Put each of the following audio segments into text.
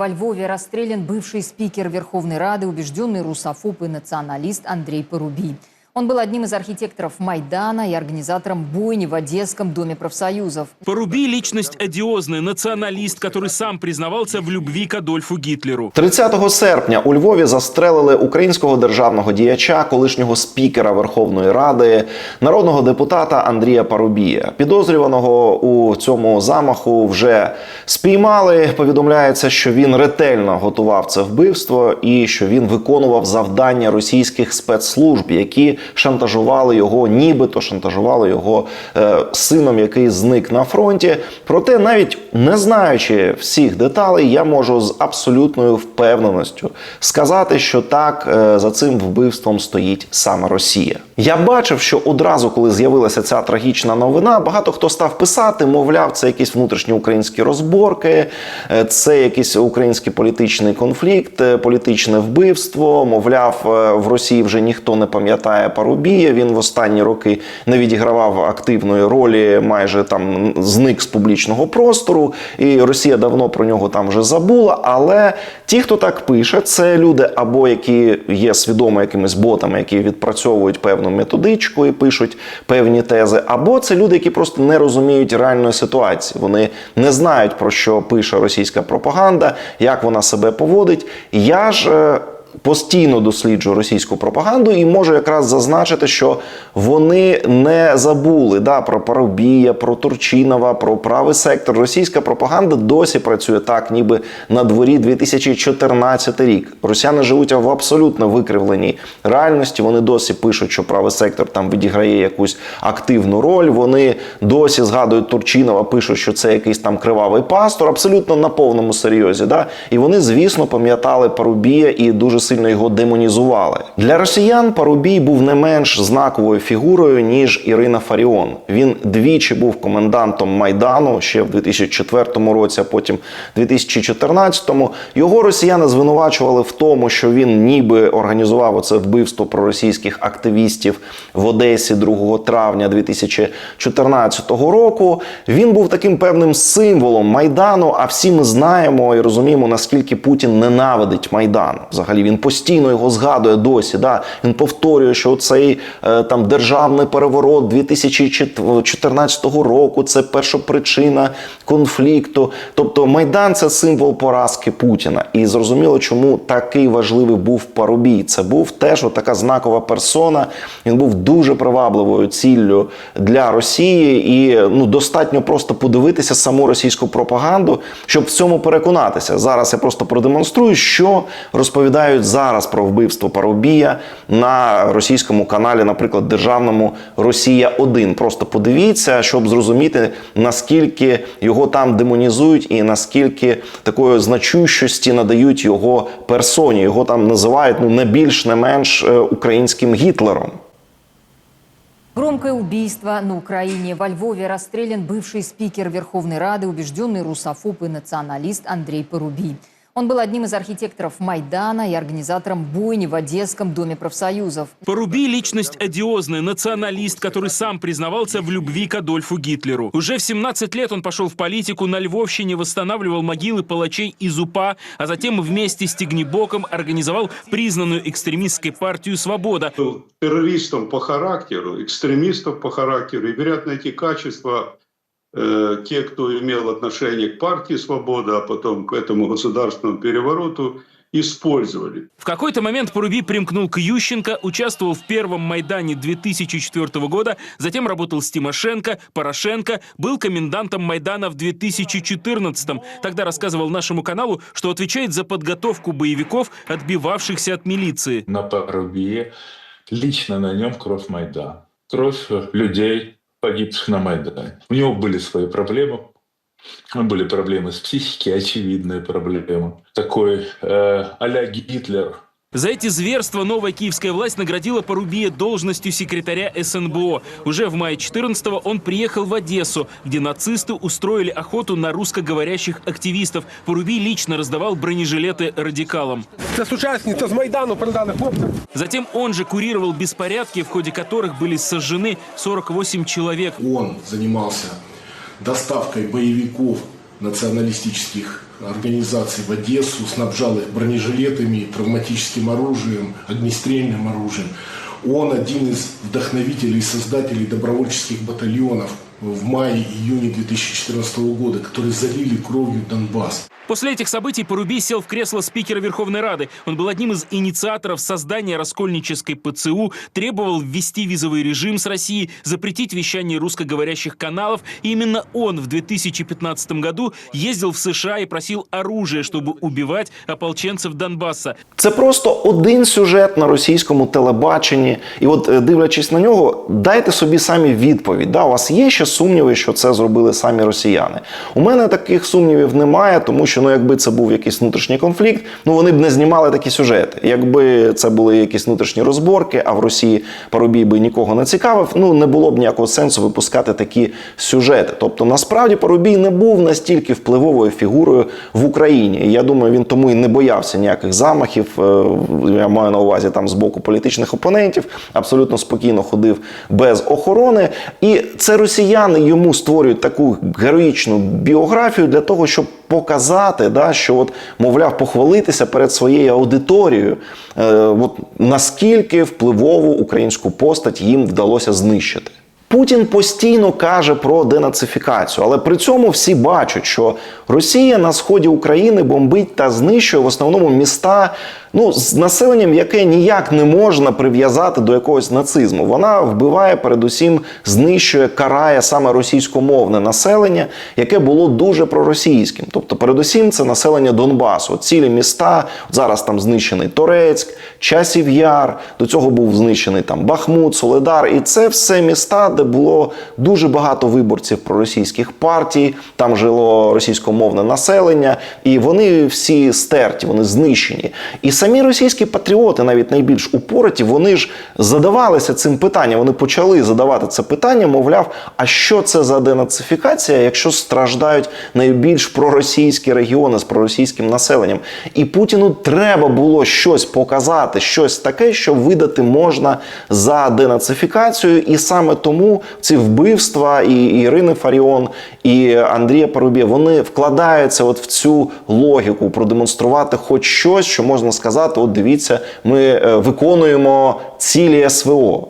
Во Львове расстрелян бывший спикер Верховной Рады, убежденный русофоб и националист Андрей Поруби. Он был одним из архитекторов Майдана и организатором бойни в Одесском доме профсоюзов. Поруби – личность одиозная, националист, который сам признавался в любви к Адольфу Гитлеру. 30 серпня у Львові застрелили українського державного діяча, колишнього спікера Верховної Ради, народного депутата Андрія Парубія. Підозрюваного у цьому замаху вже спіймали. Повідомляється, що він ретельно готував це вбивство і що він виконував завдання російських спецслужб, які шантажували його, нібито шантажували його е, сином, який зник на фронті. Проте, навіть не знаючи всіх деталей, я можу з абсолютною впевненістю сказати, що так е, за цим вбивством стоїть саме Росія. Я бачив, що одразу, коли з'явилася ця трагічна новина, багато хто став писати, мовляв, це якісь внутрішні українські розборки, е, це якийсь український політичний конфлікт, е, політичне вбивство. Мовляв, е, в Росії вже ніхто не пам'ятає Парубія. Він в останні роки не відігравав активної ролі, майже там зник з публічного простору, і Росія давно про нього там вже забула. Але ті, хто так пише, це люди або які є свідомо якимись ботами, які відпрацьовують певну методичку і пишуть певні тези, або це люди, які просто не розуміють реальної ситуації. Вони не знають про що пише російська пропаганда, як вона себе поводить. Я ж. Постійно досліджую російську пропаганду і можу якраз зазначити, що вони не забули да, про Парубія, про Турчинова, про правий сектор. Російська пропаганда досі працює так, ніби на дворі 2014 рік. Росіяни живуть в абсолютно викривленій реальності. Вони досі пишуть, що правий сектор там відіграє якусь активну роль. Вони досі згадують Турчинова, пишуть, що це якийсь там кривавий пастор, абсолютно на повному серйозі. Да? І вони, звісно, пам'ятали Парубія і дуже сильно його демонізували. Для росіян Парубій був не менш знаковою фігурою ніж Ірина Фаріон. Він двічі був комендантом майдану ще в 2004 році, а потім 2014-му. Його росіяни звинувачували в тому, що він ніби організував оце вбивство проросійських активістів в Одесі 2 травня 2014 року. Він був таким певним символом майдану. А всі ми знаємо і розуміємо, наскільки Путін ненавидить майдан. Взагалі він постійно його згадує досі. Да? Він повторює, що цей е, там державний переворот 2014 року це першопричина конфлікту. Тобто майдан це символ поразки Путіна. І зрозуміло, чому такий важливий був Парубій. Це був теж така знакова персона. Він був дуже привабливою ціллю для Росії, і ну достатньо просто подивитися саму російську пропаганду, щоб в цьому переконатися. Зараз я просто продемонструю, що розповідають зараз про вбивство Парубія на російському каналі, наприклад, державному Росія 1 Просто подивіться, щоб зрозуміти наскільки його там демонізують, і наскільки такої значущості надають його персоні. Його там називають ну не більш не менш е, українським Гітлером. Громкое убийство на Украине. Во Львове расстрелян бывший спикер Верховной Рады, убежденный русофоб и националист Андрей Поруби. Он был одним из архитекторов Майдана и организатором бойни в Одесском доме профсоюзов. Поруби – личность одиозная, националист, который сам признавался в любви к Адольфу Гитлеру. Уже в 17 лет он пошел в политику, на Львовщине восстанавливал могилы палачей из УПА, а затем вместе с Тигнебоком организовал признанную экстремистской партию «Свобода». был террористом по характеру, экстремистом по характеру. И, вероятно, эти качества э, те, кто имел отношение к партии «Свобода», а потом к этому государственному перевороту, использовали. В какой-то момент Поруби примкнул к Ющенко, участвовал в первом Майдане 2004 года, затем работал с Тимошенко, Порошенко, был комендантом Майдана в 2014 Тогда рассказывал нашему каналу, что отвечает за подготовку боевиков, отбивавшихся от милиции. на Парубии, лично на нем кровь Майдана. Кровь людей, погибших на Майдане. У него были свои проблемы. Были проблемы с психикой, очевидные проблемы. Такой э, а-ля Гитлер, За эти зверства новая киевская власть наградила Порубия должностью секретаря СНБО. Уже в мае 14-го он приехал в Одессу, где нацисты устроили охоту на русскоговорящих активистов. Порубий лично раздавал бронежилеты радикалам. Сучасні, це з Майдану хлопцям. Затем он же курировал беспорядки, в ходе которых были сожжены 48 человек. Он занимался доставкой боевиков националистических организаций в Одессу, снабжал их бронежилетами, травматическим оружием, огнестрельным оружием. Он один из вдохновителей и создателей добровольческих батальонов в мае-июне 2014 года, которые залили кровью Донбасс. После этих событий Порубий сел в кресло спикера Верховной Рады. Он был одним из инициаторов создания раскольнической ПЦУ, требовал ввести визовый режим с Россией, запретить вещание русскоговорящих каналов. И именно он в 2015 году ездил в США и просил оружие, чтобы убивать ополченцев Донбасса. Це просто один сюжет на російському телебаченні. І от е, дивлячись на нього, дайте собі самі відповідь. Да, у вас є ще сумніви, що це зробили самі росіяни? У мене таких сумнівів немає, тому що ну, якби це був якийсь внутрішній конфлікт, ну вони б не знімали такі сюжети. Якби це були якісь внутрішні розборки, а в Росії Парубій би нікого не цікавив, ну не було б ніякого сенсу випускати такі сюжети. Тобто, насправді Парубій не був настільки впливовою фігурою в Україні. Я думаю, він тому і не боявся ніяких замахів. е, Я маю на увазі там з боку політичних опонентів. Абсолютно спокійно ходив без охорони. І це росіяни йому створюють таку героїчну біографію для того, щоб показати, да, що от, мовляв, похвалитися перед своєю аудиторією, е, от, наскільки впливову українську постать їм вдалося знищити. Путін постійно каже про денацифікацію, але при цьому всі бачать, що Росія на сході України бомбить та знищує в основному міста ну, з населенням, яке ніяк не можна прив'язати до якогось нацизму. Вона вбиває, передусім, знищує, карає саме російськомовне населення, яке було дуже проросійським. Тобто, передусім, це населення Донбасу. Цілі міста зараз там знищений Торецьк, Часів Яр. До цього був знищений там Бахмут, Соледар. І це все міста, де було дуже багато виборців проросійських партій. Там жило російськомовне населення, і вони всі стерті, вони знищені. І самі російські патріоти, навіть найбільш упороті, вони ж задавалися цим питанням. Вони почали задавати це питання, мовляв, а що це за денацифікація, якщо страждають найбільш проросійські регіони з проросійським населенням? І Путіну треба було щось показати, щось таке, що видати можна за денацифікацію. І саме тому ці вбивства і Ірини Фаріон, і Андрія Парубія, вони вкладаються от в цю логіку продемонструвати хоч щось, що можна сказати: от дивіться, ми е, виконуємо цілі СВО.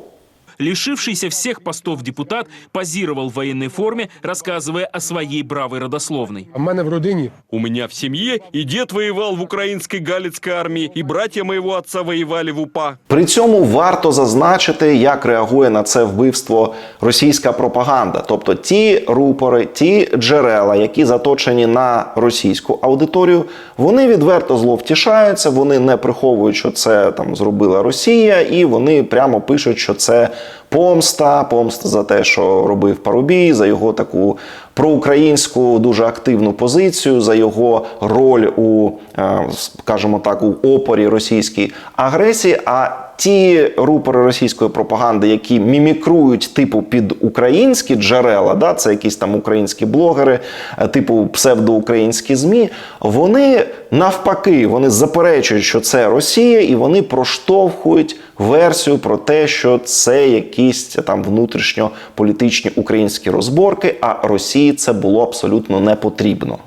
Лишившийся всех постов депутат позировал в военной форме, рассказывая о своей бравой родословной. А в мене в родині У меня в семье и дед воевал в украинской галицкой армии, и братья моего отца воевали в УПА. При цьому варто зазначити, як реагує на це вбивство російська пропаганда. Тобто ті рупори, ті джерела, які заточені на російську аудиторію, вони відверто зловтішаються, вони не приховують, що це там зробила Росія, і вони прямо пишуть, що це помста, помста за те, що робив Парубій, за його таку проукраїнську дуже активну позицію, за його роль у, е, скажімо так, у опорі російській агресії. А ті рупори російської пропаганди, які мімікрують типу під українські джерела, да, це якісь там українські блогери, е, типу псевдоукраїнські змі, вони навпаки вони заперечують, що це Росія, і вони проштовхують версію про те, що це якісь там внутрішньополітичні українські розборки, а Росії це було абсолютно не потрібно.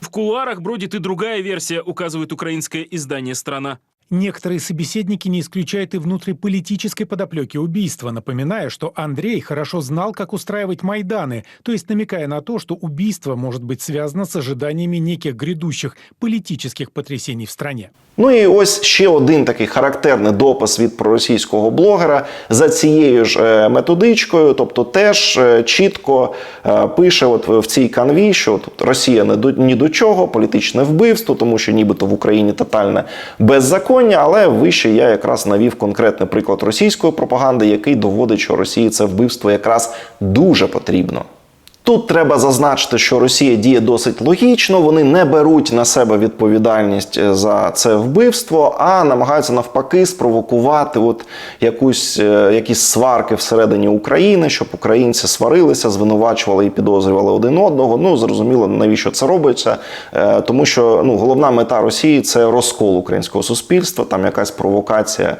В кулуарах бродит и другая версия, указывает украинское издание «Страна». Некоторые собеседники не исключают и внутриполитической подоплеки убийства, напоминая, что Андрей хорошо знал, как устраивать Майданы, то есть намекая на то, что убийство может быть связано с ожиданиями неких грядущих политических потрясений в стране. Ну і ось ще один такий характерний допис від проросійського блогера за цією ж е, методичкою, тобто теж е, чітко е, пише от в цій канві, що тут Росія не до ні до чого, політичне вбивство, тому що нібито в Україні тотальне беззаконня. Але вище я якраз навів конкретний приклад російської пропаганди, який доводить, що Росії це вбивство якраз дуже потрібно. Тут треба зазначити, що Росія діє досить логічно. Вони не беруть на себе відповідальність е, за це вбивство, а намагаються навпаки спровокувати от якусь е, якісь сварки всередині України, щоб українці сварилися, звинувачували і підозрювали один одного. Ну зрозуміло, навіщо це робиться, Е, тому що ну головна мета Росії це розкол українського суспільства, там якась провокація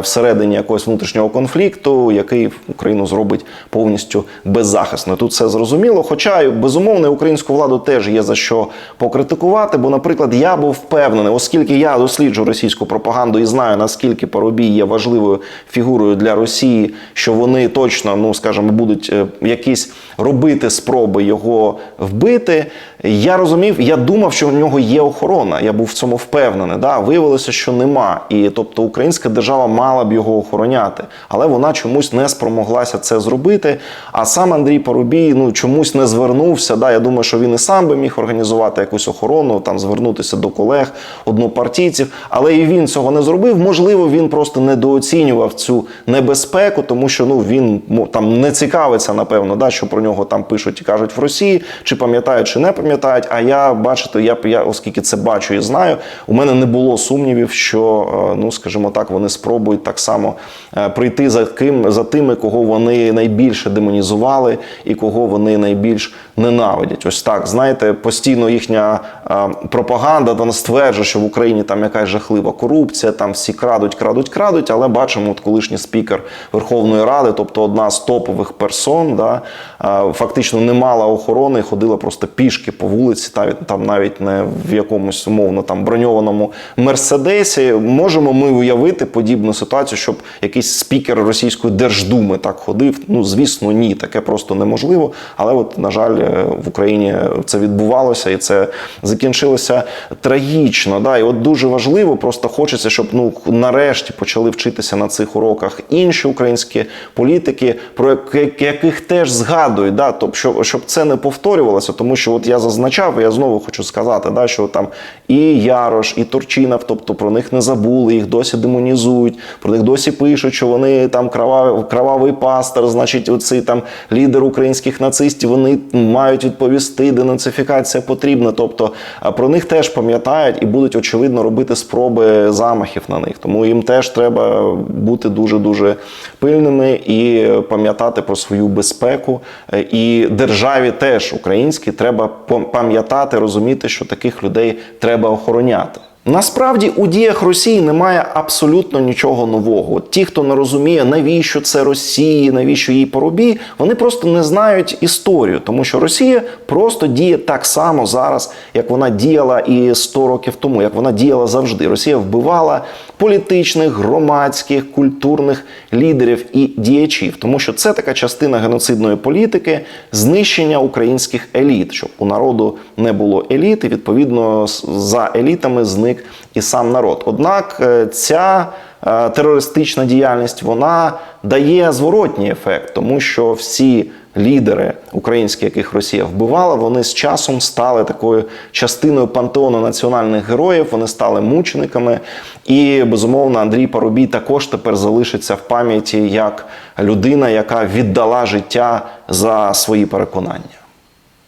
всередині якогось внутрішнього конфлікту, який Україну зробить повністю беззахисною. Тут все зрозуміло. Зрозуміло. Хоча безумовно українську владу теж є за що покритикувати. Бо, наприклад, я був впевнений, оскільки я досліджу російську пропаганду і знаю наскільки Парубій є важливою фігурою для Росії, що вони точно, ну скажімо, будуть е, якісь робити спроби його вбити. Я розумів, я думав, що в нього є охорона. Я був в цьому впевнений. Да? Виявилося, що нема. І тобто українська держава мала б його охороняти, але вона чомусь не спромоглася це зробити. А сам Андрій Парубій ну чомусь не звернувся. Да? Я думаю, що він і сам би міг організувати якусь охорону, там звернутися до колег, однопартійців. Але і він цього не зробив. Можливо, він просто недооцінював цю небезпеку, тому що ну він там не цікавиться, напевно, да, що про нього там пишуть і кажуть в Росії, чи пам'ятають, чи не пам'ятають. А я бачите, я я оскільки це бачу і знаю, у мене не було сумнівів, що е, ну скажімо так, вони спробують так само е, прийти за ким за тими, кого вони найбільше демонізували і кого вони найбільш ненавидять. Ось так знаєте, постійно їхня е, пропаганда там стверджує, що в Україні там якась жахлива корупція, там всі крадуть, крадуть, крадуть. Але бачимо, от колишній спікер Верховної Ради, тобто одна з топових персон, да, фактично не мала охорони, ходила просто пішки по вулиці, та там навіть не в якомусь умовно там броньованому мерседесі. Можемо ми уявити подібну ситуацію, щоб якийсь спікер російської держдуми так ходив. Ну звісно, ні, таке просто неможливо. Але от на жаль, е, в Україні це відбувалося, і це закінчилося трагічно. Да, і от дуже важливо, просто хочеться, щоб ну нарешті почали вчитися на цих уроках інші українські політики, про яких- теж згадують, да, тобто, щоб, щоб це не повторювалося, тому що от я зазначав, я знову хочу сказати, да, що там і Ярош, і Турчинов, тобто про них не забули, їх досі демонізують, про них досі пишуть, що вони там кровавий, кровавий пастор, значить, оцей там лідер українських нацистів, вони мають відповісти, денацифікація потрібна. Тобто про них теж пам'ятають і будуть очевидно робити спроби замахів на них. Тому їм теж треба бути дуже дуже пильними і пам'ятати про свою безпеку. Е, І державі теж українській треба пам- пам'ятати, розуміти, що таких людей треба охороняти. Насправді у діях Росії немає абсолютно нічого нового. Ті, хто не розуміє, навіщо це Росії, навіщо їй поробій, вони просто не знають історію, тому що Росія просто діє так само зараз, як вона діяла і 100 років тому, як вона діяла завжди. Росія вбивала політичних, громадських, культурних лідерів і діячів, тому що це така частина геноцидної політики, знищення українських еліт, щоб у народу не було еліт, і відповідно за елітами зник і сам народ. Однак е, ця е, терористична діяльність вона дає зворотній ефект, тому що всі лідери українські, яких Росія вбивала, вони з часом стали такою частиною пантеону національних героїв. Вони стали мучениками. І безумовно, Андрій Парубій також тепер залишиться в пам'яті як людина, яка віддала життя за свої переконання.